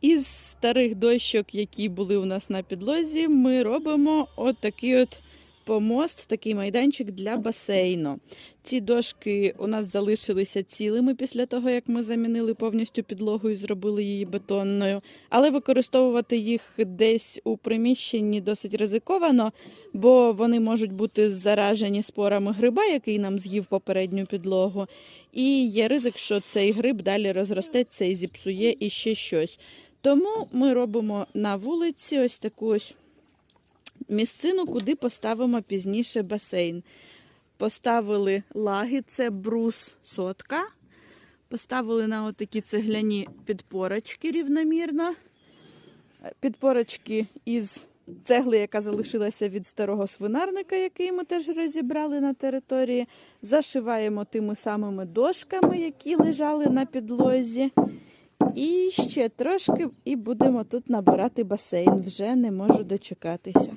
Із старих дощок, які були у нас на підлозі, ми робимо от от помост, такий майданчик для басейну. Ці дошки у нас залишилися цілими після того, як ми замінили повністю підлогу і зробили її бетонною. Але використовувати їх десь у приміщенні досить ризиковано, бо вони можуть бути заражені спорами гриба, який нам з'їв попередню підлогу. І є ризик, що цей гриб далі розростеться і зіпсує і ще щось. Тому ми робимо на вулиці ось таку ось місцину, куди поставимо пізніше басейн. Поставили лаги, це брус сотка. Поставили на отакі цегляні підпорочки рівномірно. Підпорочки із цегли, яка залишилася від старого свинарника, який ми теж розібрали на території. Зашиваємо тими самими дошками, які лежали на підлозі. І ще трошки, і будемо тут набирати басейн. Вже не можу дочекатися.